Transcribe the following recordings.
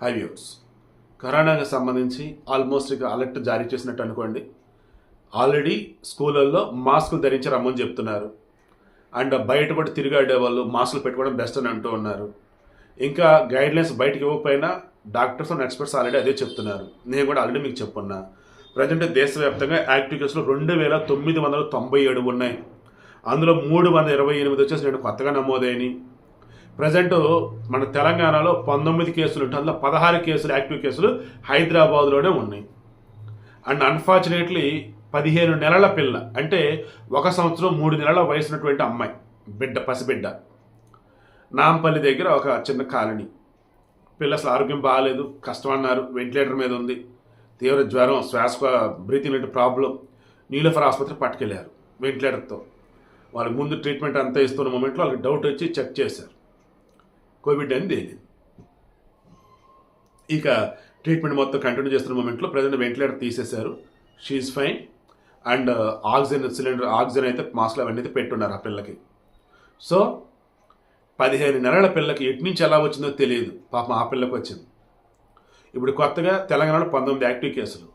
High viewers కరోనాకి సంబంధించి almost ఇక అలర్ట్ జారీ చేసినట్టు అనుకోండి. ఆల్రెడీ స్కూళ్ళల్లో మాస్కులు ధరించి రమ్మని చెప్తున్నారు. అండ్ బయట కూడా తిరిగాడే వాళ్ళు మాస్కులు పెట్టుకోవడం బెస్ట్ అని అంటూ ఉన్నారు. ఇంకా గైడ్లైన్స్ బయటకు ఇవ్వకపోయినా డాక్టర్స్ అండ్ ఎక్స్పర్ట్స్ ఆల్రెడీ అదే చెప్తున్నారు. నేను కూడా ఆల్రెడీ మీకు చెప్పున్నా. ప్రజెంట్ దేశవ్యాప్తంగా యాక్టివ్ కేసులు రెండు వేల తొమ్మిది వందల తొంభై ఏడు ఉన్నాయి. అందులో మూడు వందల ఇరవై ఎనిమిది వచ్చేసి నేను కొత్తగా నమోదైనవి. ప్రజెంట్ మన తెలంగాణలో పంతొమ్మిది కేసులు ఉంటే అందులో పదహారు కేసులు యాక్టివ్ కేసులు హైదరాబాద్లోనే ఉన్నాయి. అండ్ అన్ఫార్చునేట్లీ పదిహేను నెలల పిల్ల అంటే ఒక సంవత్సరం మూడు నెలల వయసు ఉన్నటువంటి అమ్మాయి బిడ్డ పసిబిడ్డ. నాంపల్లి దగ్గర ఒక చిన్న కాలనీ. పిల్ల అసలు ఆరోగ్యం బాగాలేదు కష్టం అన్నారు వెంటిలేటర్ మీద ఉంది. తీవ్ర జ్వరం శ్వాస బ్రీతింగ్ ప్రాబ్లం నీలఫర్ ఆసుపత్రి పట్టుకెళ్ళారు వెంటిలేటర్తో. వాళ్ళకి ముందు ట్రీట్మెంట్ అంతా ఇస్తున్న మూమెంట్లో వాళ్ళకి డౌట్ వచ్చి చెక్ చేశారు. కోవిడ్ అని తేలింది ఇక ట్రీట్మెంట్ మొత్తం కంటిన్యూ చేస్తున్న మూమెంట్లో ప్రజెంట్ వెంటిలేటర్ తీసేశారు. She's fine and oxygen cylinder oxygen అయితే మాస్క్లు అవన్నీ అయితే పెట్టున్నారు ఆ పిల్లకి సో పదిహేను నెలల పిల్లకి ఎటు నుంచి ఎలా వచ్చిందో తెలియదు. పాపం ఆ పిల్లకి వచ్చింది. ఇప్పుడు కొత్తగా తెలంగాణలో పంతొమ్మిది యాక్టివ్ కేసులు.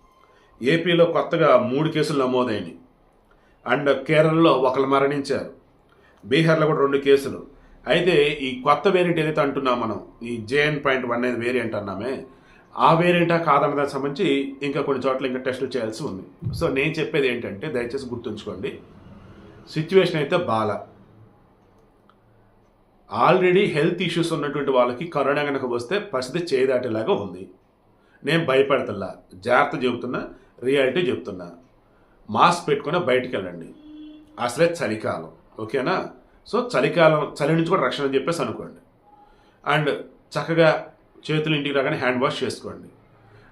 ఏపీలో కొత్తగా మూడు కేసులు నమోదైనవి అండ్ కేరళలో ఒకరు మరణించారు. బీహార్లో కూడా రెండు కేసులు. అయితే ఈ కొత్త వేరియంట్ ఏదైతే అంటున్నాం మనం ఈ జేఎన్ పాయింట్ వన్ అనేది వేరియంట్ అన్నామే ఆ వేరియంటా కాదన్న దానికి సంబంధించి ఇంకా కొన్ని చోట్ల ఇంకా టెస్టులు చేయాల్సి ఉంది. సో నేను చెప్పేది ఏంటంటే దయచేసి గుర్తుంచుకోండి. సిచ్యువేషన్ అయితే బాల. ఆల్రెడీ హెల్త్ ఇష్యూస్ ఉన్నటువంటి వాళ్ళకి కరోనా కనుక వస్తే పరిస్థితి చేయదాటేలాగా ఉంది. నేను భయపడతల్లా. జాగ్రత్త చెబుతున్నా రియాలిటీ చెబుతున్నా. మాస్క్ పెట్టుకుని బయటికి వెళ్ళండి. అసలే చలికాలం. ఓకేనా? సో చలికాలం చలి నుంచి కూడా రక్షణ అని చెప్పేసి అనుకోండి. అండ్ చక్కగా చేతులు ఇంటికి రాగానే హ్యాండ్ వాష్ చేసుకోండి.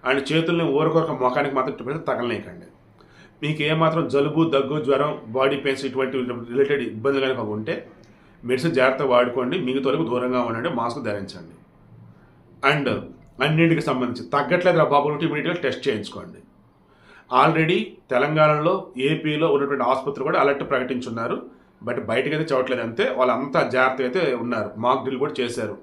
అండ్ చేతుల్ని ఊరకొరక ముఖానికి మాత్రం పెడితే తగలనేయకండి. మీకు ఏమాత్రం జలుబు దగ్గు జ్వరం బాడీ పెయిన్స్ ఇటువంటి రిలేటెడ్ ఇబ్బందులు కనుక ఉంటే మెడిసిన్ జాగ్రత్తగా వాడుకోండి. మిగతా వరకు దూరంగా ఉండండి. మాస్క్ ధరించండి. అండ్ అన్నింటికి సంబంధించి తగ్గట్లేదు రా బాబు ఇమీడియట్గా టెస్ట్ చేయించుకోండి. ఆల్రెడీ తెలంగాణలో ఏపీలో ఉన్నటువంటి ఆసుపత్రులు కూడా అలర్ట్ ప్రకటించున్నారు. బట్ బయటకైతే చూడట్లేదు అంతే. వాళ్ళంతా జాగ్రత్తగా అయితే ఉన్నారు. మాక్ డ్రిల్ కూడా చేశారు.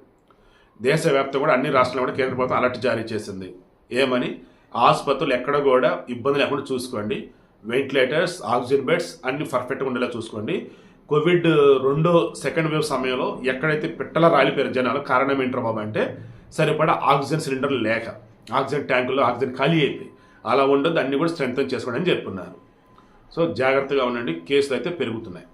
దేశవ్యాప్తంగా కూడా అన్ని రాష్ట్రాలు కూడా కేంద్ర ప్రభుత్వం అలర్ట్ జారీ చేసింది. ఏమని? ఆసుపత్రులు ఎక్కడ కూడా ఇబ్బంది లేకుండా చూసుకోండి. వెంటిలేటర్స్ ఆక్సిజన్ బెడ్స్ అన్ని పర్ఫెక్ట్గా ఉండేలా చూసుకోండి. కోవిడ్ రెండో సెకండ్ వేవ్ సమయంలో ఎక్కడైతే పిట్టల రాలిపోయారు జనాలు కారణం ఏంటారు బాబు అంటే సరిపడా ఆక్సిజన్ సిలిండర్లు లేక ఆక్సిజన్ ట్యాంకుల్లో ఆక్సిజన్ ఖాళీ అయిపోయి అలా ఉండదు అన్ని కూడా స్ట్రెంగ్ చేసుకోండి అని చెప్తున్నారు. సో జాగ్రత్తగా ఉండండి. కేసులు అయితే పెరుగుతున్నాయి.